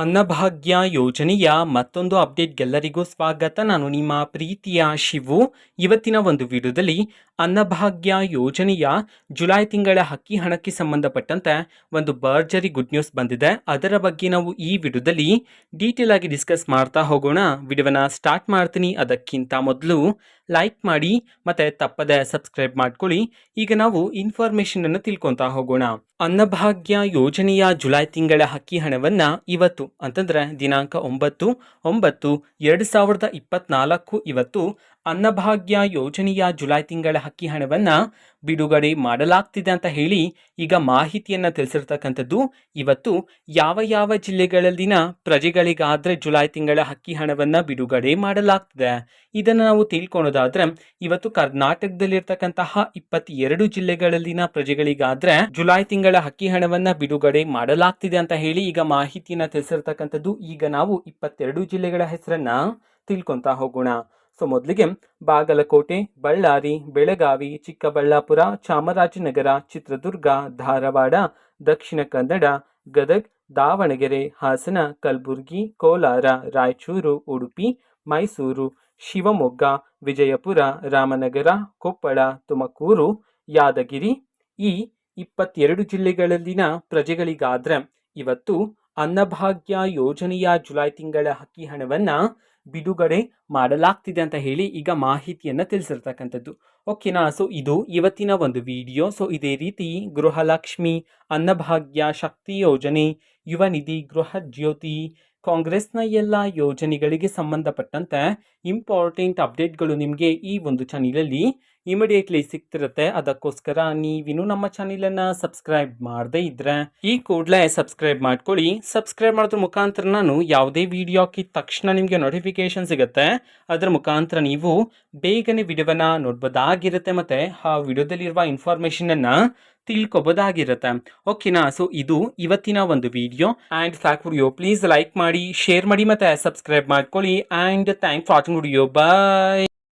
ಅನ್ನಭಾಗ್ಯ ಯೋಜನೆಯ ಮತ್ತೊಂದು ಅಪ್ಡೇಟ್ಗೆಲ್ಲರಿಗೂ ಸ್ವಾಗತ. ನಾನು ನಿಮ್ಮ ಪ್ರೀತಿಯ ಶಿವು. ಇವತ್ತಿನ ಒಂದು ವಿಡಿಯೋದಲ್ಲಿ ಅನ್ನಭಾಗ್ಯ ಯೋಜನೆಯ ಜುಲೈ ತಿಂಗಳ ಹಕ್ಕಿ ಹಣಕ್ಕೆ ಸಂಬಂಧಪಟ್ಟಂತೆ ಒಂದು ಭರ್ಜರಿ ಗುಡ್ ನ್ಯೂಸ್ ಬಂದಿದೆ. ಅದರ ಬಗ್ಗೆ ನಾವು ಈ ವಿಡಿಯೋದಲ್ಲಿ ಡೀಟೇಲ್ ಆಗಿ ಡಿಸ್ಕಸ್ ಮಾಡ್ತಾ ಹೋಗೋಣ. ವಿಡಿಯೋನ ಸ್ಟಾರ್ಟ್ ಮಾಡ್ತೀನಿ. ಅದಕ್ಕಿಂತ ಮೊದಲು ಲೈಕ್ ಮಾಡಿ ಮತ್ತೆ ತಪ್ಪದೆ ಸಬ್ಸ್ಕ್ರೈಬ್ ಮಾಡ್ಕೊಳ್ಳಿ. ಈಗ ನಾವು ಇನ್ಫಾರ್ಮೇಶನ್ ಅನ್ನು ತಿಳ್ಕೊಂತಾ ಹೋಗೋಣ. ಅನ್ನಭಾಗ್ಯ ಯೋಜನೆಯ ಜುಲೈ ತಿಂಗಳ ಹಕ್ಕಿ ಹಣವನ್ನ ಇವತ್ತು ಅಂತಂದ್ರೆ ದಿನಾಂಕ ಒಂಬತ್ತು ಒಂಬತ್ತು, ಎರಡು ಸಾವಿರದ ಇಪ್ಪತ್ನಾಲ್ಕು ಇವತ್ತು ಅನ್ನಭಾಗ್ಯ ಯೋಜನೆಯ ಜುಲೈ ತಿಂಗಳ ಹಕ್ಕಿ ಹಣವನ್ನು ಬಿಡುಗಡೆ ಮಾಡಲಾಗ್ತಿದೆ ಅಂತ ಹೇಳಿ ಈಗ ಮಾಹಿತಿಯನ್ನು ತಿಳಿಸಿರ್ತಕ್ಕಂಥದ್ದು ಇವತ್ತು ಯಾವ ಯಾವ ಜಿಲ್ಲೆಗಳಲ್ಲಿನ ಪ್ರಜೆಗಳಿಗಾದರೆ ಜುಲೈ ತಿಂಗಳ ಹಕ್ಕಿ ಹಣವನ್ನು ಬಿಡುಗಡೆ ಮಾಡಲಾಗ್ತಿದೆ. ಇದನ್ನು ನಾವು ತಿಳ್ಕೊಳೋದಾದ್ರೆ ಇವತ್ತು ಕರ್ನಾಟಕದಲ್ಲಿರ್ತಕ್ಕಂತಹ ಇಪ್ಪತ್ತೆರಡು ಜಿಲ್ಲೆಗಳಲ್ಲಿನ ಪ್ರಜೆಗಳಿಗಾದರೆ ಜುಲೈ ತಿಂಗಳ ಹಕ್ಕಿ ಹಣವನ್ನು ಬಿಡುಗಡೆ ಮಾಡಲಾಗ್ತಿದೆ ಅಂತ ಹೇಳಿ ಈಗ ಮಾಹಿತಿಯನ್ನು ತಿಳಿಸಿರ್ತಕ್ಕಂಥದ್ದು ಈಗ ನಾವು ಇಪ್ಪತ್ತೆರಡು ಜಿಲ್ಲೆಗಳ ಹೆಸರನ್ನ ತಿಳ್ಕೊತಾ ಹೋಗೋಣ. ಸೊ ಮೊದಲಿಗೆ ಬಾಗಲಕೋಟೆ, ಬಳ್ಳಾರಿ, ಬೆಳಗಾವಿ, ಚಿಕ್ಕಬಳ್ಳಾಪುರ, ಚಾಮರಾಜನಗರ, ಚಿತ್ರದುರ್ಗ, ಧಾರವಾಡ, ದಕ್ಷಿಣ ಕನ್ನಡ, ಗದಗ್, ದಾವಣಗೆರೆ, ಹಾಸನ, ಕಲಬುರಗಿ, ಕೋಲಾರ, ರಾಯಚೂರು, ಉಡುಪಿ, ಮೈಸೂರು, ಶಿವಮೊಗ್ಗ, ವಿಜಯಪುರ, ರಾಮನಗರ, ಕೊಪ್ಪಳ, ತುಮಕೂರು, ಯಾದಗಿರಿ ಈ ಇಪ್ಪತ್ತೆರಡು ಜಿಲ್ಲೆಗಳಲ್ಲಿನ ಪ್ರಜೆಗಳಿಗಾದ್ರೆ ಇವತ್ತು ಅನ್ನಭಾಗ್ಯ ಯೋಜನೆಯ ಜುಲೈ ತಿಂಗಳ ಅಕ್ಕಿ ಹಣವನ್ನು ಬಿಡುಗಡೆ ಮಾಡಲಾಗ್ತಿದೆ ಅಂತ ಹೇಳಿ ಈಗ ಮಾಹಿತಿಯನ್ನು ತಿಳಿಸಿರ್ತಕ್ಕಂಥದ್ದು. ಓಕೆನಾ ಸೊ ಇದು ಇವತ್ತಿನ ಒಂದು ವಿಡಿಯೋ ಸೊ ಇದೇ ರೀತಿ ಗೃಹಲಕ್ಷ್ಮಿ, ಅನ್ನಭಾಗ್ಯ, ಶಕ್ತಿ ಯೋಜನೆ, ಯುವ ನಿಧಿ, ಗೃಹ ಜ್ಯೋತಿ, ಕಾಂಗ್ರೆಸ್ನ ಎಲ್ಲ ಯೋಜನೆಗಳಿಗೆ ಸಂಬಂಧಪಟ್ಟಂತೆ ಇಂಪಾರ್ಟೆಂಟ್ ಅಪ್ಡೇಟ್ಗಳು ನಿಮಗೆ ಈ ಒಂದು ಚಾನಲಲ್ಲಿ ಇಮಿಡಿಯೇಟ್ಲಿ ಸಿಗ್ತಿರುತ್ತೆ. ಅದಕ್ಕೋಸ್ಕರ ನೀವಿನ್ನು ನಮ್ಮ ಚಾನಲನ್ನು ಸಬ್ಸ್ಕ್ರೈಬ್ ಮಾಡದೇ ಇದ್ರೆ ಈ ಕೂಡಲೇ ಸಬ್ಸ್ಕ್ರೈಬ್ ಮಾಡ್ಕೊಳ್ಳಿ. ಸಬ್ಸ್ಕ್ರೈಬ್ ಮಾಡಿದ್ರ ಮುಖಾಂತರ ನಾನು ಯಾವುದೇ ವಿಡಿಯೋ ಹಾಕಿದ ತಕ್ಷಣ ನಿಮಗೆ ನೋಟಿಫಿಕೇಶನ್ ಸಿಗುತ್ತೆ. ಅದರ ಮುಖಾಂತರ ನೀವು ಬೇಗನೆ ವಿಡಿಯೋವನ್ನ ನೋಡ್ಬೋದಾಗಿರುತ್ತೆ ಮತ್ತೆ ಆ ವಿಡಿಯೋದಲ್ಲಿರುವ ಇನ್ಫಾರ್ಮೇಷನನ್ನು ತಿಳ್ಕೊಬೋದಾಗಿರುತ್ತೆ. ಓಕೆನಾ ಸೊ ಇದು ಇವತ್ತಿನ ಒಂದು ವಿಡಿಯೋ. ಆ್ಯಂಡ್ ಫ್ಯಾಕ್ ವಿಡಿಯೋ ಪ್ಲೀಸ್ ಲೈಕ್ ಮಾಡಿ ಶೇರ್ ಮಾಡಿ ಮತ್ತೆ ಸಬ್ಸ್ಕ್ರೈಬ್ ಮಾಡ್ಕೊಳ್ಳಿ. And thank for watching video bye